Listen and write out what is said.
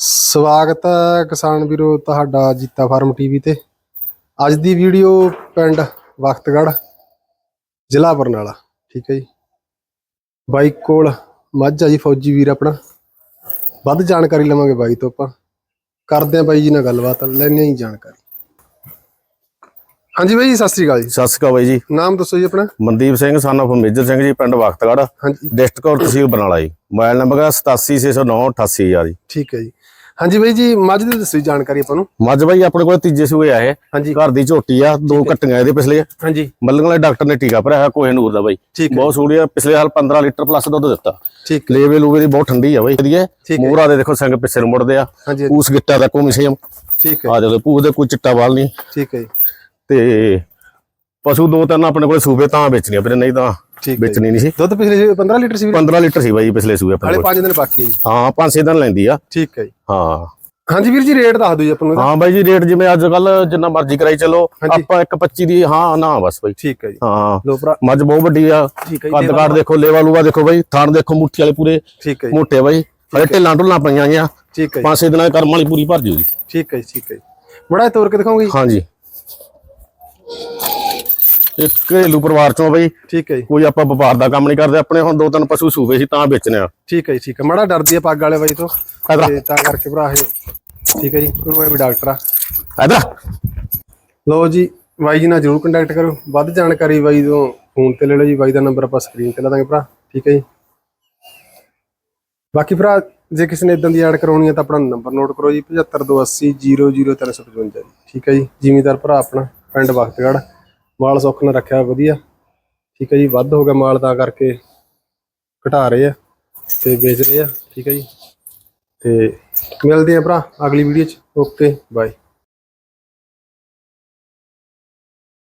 ਸਵਾਗਤ ਹੈ ਕਿਸਾਨ ਵੀਰੋ ਤੁਹਾਡਾ ਜੀਤਾ ਫਾਰਮ ਟੀਵੀ ਤੇ। ਅੱਜ ਦੀ ਵੀਡੀਓ ਪਿੰਡ ਵਖਤਗੜ੍ਹ ਜ਼ਿਲ੍ਹਾ ਬਰਨਾਲਾ ਠੀਕ ਹੈ ਜੀ। ਬਾਈ ਕੋਲ ਮੱਝ ਆ ਜੀ ਫੌਜੀ ਵੀਰ ਆਪਣਾ। ਵੱਧ ਜਾਣਕਾਰੀ ਲਵਾਂਗੇ ਬਾਈ ਤੋਂ ਆਪਾਂ। ਕਰਦੇ ਆ ਬਾਈ ਜੀ ਨਾਲ ਗੱਲਬਾਤ ਲੈਣੇ ਹੀ ਜਾਣਕਾਰੀ। ਹਾਂਜੀ ਬਾਈ ਜੀ ਸਤਿ ਸ੍ਰੀ ਅਕਾਲ ਜੀ। ਸਤਿ ਸ਼੍ਰੀ ਅਕਾਲ ਬਾਈ ਜੀ। ਨਾਮ ਦੱਸੋ ਜੀ ਆਪਣਾ। ਮਨਦੀਪ ਸਿੰਘ son of ਮੇਜਰ ਸਿੰਘ ਜੀ ਪਿੰਡ ਵਖਤਗੜ੍ਹ ਹਾਂਜੀ। ਡਿਸਟ੍ਰਿਕਟ ਤਹਿਸੀਲ ਬਰਨਾਲਾ ਜੀ। ਮੋਬਾਈਲ ਨੰਬਰ ਹੈ 87609 88000 ਜੀ। ਠੀਕ ਹੈ ਜੀ। ਹਾਂਜੀ ਬਾਈ ਜੀ ਮੱਝ ਦੀ ਦੱਸੋ ਜਾਣਕਾਰੀ ਆਪਾਂ ਨੂੰ। ਮੱਝ ਬਾਈ ਆਪਣੇ ਕੋਲ ਤੀਜੇ ਸੂਏ ਆਏ ਹਾਂਜੀ। ਘਰ ਦੀ ਝੋਟੀ ਆ ਦੋ ਕੱਟੀਆਂ ਇਹਦੇ ਪਿਛਲੇ ਹਾਂਜੀ। ਮੱਲਣ ਵਾਲੇ ਡਾਕਟਰ ਨੇ ਟੀਕਾ ਭਰਿਆ ਕੋਹੇ ਨੂਰ ਦਾ ਬਾਈ। ਬਹੁਤ ਸੂੜੀ ਆ ਪਿਛਲੇ ਸਾਲ 15 ਲੀਟਰ ਪਲੱਸ ਦੁੱਧ ਦਿੱਤਾ। ਠੀਕ ਲੇਵੇ ਲੂਵੇ ਦੀ ਬਹੁਤ ਠੰਡੀ ਆ ਬਾਈ ਵਧੀਆ। ਮੂਹਰਾ ਦੇ ਦੇਖੋ ਸਿੰਘ ਪਿੱਛੇ ਨੂੰ ਮੁੜਦੇ ਆ। ਪੂਸ ਗਿੱਟਾ ਦਾ ਕੋਈ ਸੇਮ ਠੀਕ ਹੈ। ਆ ਜਦੋਂ ਪੂਸ ਦੇ ਕੋਈ ਚਿੱਟਾ ਵਾਲ ਨਹੀਂ। ਠੀਕ ਹੈ ਤੇ ਪਸ਼ੂ ਦੋ ਤਿੰਨ ਆਪਣੇ ਕੋਲ ਸੂਬੇ ਤਾਂ ਵੇਚਣੀਆਂ ਵੀਰੇ ਨਹੀਂ ਤਾਂ। ਵੇਚਣੀ ਨਹੀਂ ਸੀ। ਦੁੱਧ ਪਿਛਲੇ 15 ਲੀਟਰ ਸੀ ਵੀਰੇ? 15 ਲੀਟਰ ਸੀ ਬਾਈ ਪਿਛਲੇ ਸੂਏ ਆਪਣੇ ਹਾਲੇ ਕੋਲ। 5 ਦਿਨ ਬਾਕੀ ਹੈ ਜੀ। ਹਾਂ ਪੰਜ ਛੇ ਦਿਨ ਲੈਂਦੀ ਆ। ਠੀਕ ਹੈ ਜੀ। ਹਾਂ। ਹਾਂਜੀ ਵੀਰ ਜੀ ਰੇਟ ਦੱਸ ਦਿਓ ਜੀ ਆਪਾਂ ਨੂੰ। ਹਾਂ ਬਾਈ ਜੀ ਰੇਟ ਜਿਵੇਂ ਅੱਜ ਕੱਲ ਜਿੰਨਾ ਮਰਜ਼ੀ ਕਰਾਈ ਚੱਲੋ। ਆਪਾਂ 1.25 ਦੀ ਹਾਂ ਨਾ ਬਸ ਬਾਈ। ਠੀਕ ਹੈ ਜੀ। ਹਾਂ। ਮੱਝ ਬਹੁਤ ਵੱਡੀ ਆ। ਕੱਦ ਕਾਠ ਦੇਖੋ ਲੇਵਾ ਲੂਵਾ ਦੇਖੋ ਬਾਈ। ਥਾਣ ਦੇਖੋ ਮੁੱਠੀ ਵਾਲੇ ਪੂਰੇ। ਠੀਕ ਹੈ ਮੋਟੇ ਬਾਈ। ਹਲੇ ਢਿੱਲਾਂ ਢੁੱਲਾਂ ਪਈਆਂ ਗੀਆਂ ਠੀਕ ਹੈ ਜੀ। ਪੰਜ ਛੇ ਦਿਨਾਂ ਦੇ ਕਰਮ ਵਾਲੀ ਪੂਰੀ ਭਰ ਜੂਗੀ ਠੀਕ ਹੈ ਜੀ ਠੀਕ ਹੈ ਜੀ। ਬੜਾ ਤੋਰ ਕੇ ਦਿਖਾਉਂਗੇ? ਹਾਂਜੀ। ਇੱਕ ਘਰੇਲੂ ਪਰਿਵਾਰ ਚੋਂ ਬਾਈ। ਠੀਕ ਹੈ ਜੀ। ਕੋਈ ਆਪਾਂ ਵਪਾਰ ਦਾ ਕੰਮ ਨਹੀਂ ਕਰਦੇ ਆਪਣੇ ਹੁਣ ਦੋ ਤਿੰਨ ਪਸ਼ੂ ਸੂਵੇ ਸੀ ਤਾਂ ਵੇਚਨੇ ਆ। ਠੀਕ ਹੈ ਜੀ ਠੀਕ ਹੈ। ਮੜਾ ਡਰਦੀ ਹੈ ਪੱਗ ਵਾਲੇ ਬਾਈ ਤੋਂ। ਤੇ ਤਾਂ ਕਰਕੇ ਭਰਾ ਇਹ ਠੀਕ ਹੈ ਜੀ ਉਹਨੂੰ ਮੈਂ ਵੀ ਡਾਕਟਰ ਆ। ਇਧਰ ਲਓ ਜੀ ਬਾਈ ਜੀ ਨਾਲ ਜਰੂਰ ਕੰਟੈਕਟ ਕਰੋ ਵੱਧ ਜਾਣਕਾਰੀ ਬਾਈ ਤੋਂ ਫੋਨ ਤੇ ਲੈ ਲਓ ਜੀ ਬਾਈ ਦਾ ਨੰਬਰ ਆਪਾਂ ਸਕਰੀਨ ਤੇ ਲਾ ਦਾਂਗੇ ਭਰਾ। ਠੀਕ ਹੈ ਜੀ। ਬਾਕੀ ਭਰਾ ਜੇ ਕਿਸੇ ਨੇ ਇਦਾਂ ਦੀ ਐਡ ਕਰਾਉਣੀ ਹੈ ਤਾਂ ਆਪਣਾ ਨੰਬਰ ਨੋਟ ਕਰੋ ਜੀ 7528000355 ਜੀ। ਠੀਕ ਹੈ ਜੀ ਜ਼ਿਮੀਦਾਰ ਭਰਾ ਆਪਣਾ ਪਿੰਡ ਵਖਤਗੜ੍ਹ ਮਾਲ ਸੁੱਖ ਨਾਲ ਰੱਖਿਆ, ਵਧੀਆ। ਠੀਕ ਹੈ ਜੀ, ਵੱਧ ਹੋ ਗਿਆ ਮਾਲ ਤਾਂ ਕਰਕੇ ਘਟਾ ਰਹੇ ਆ ਤੇ ਵੇਚ ਰਹੇ ਆ। ਠੀਕ ਹੈ ਜੀ। ਤੇ ਮਿਲਦੇ ਆ ਭਰਾ, ਅਗਲੀ ਵੀਡੀਓ ਚ। Okay bye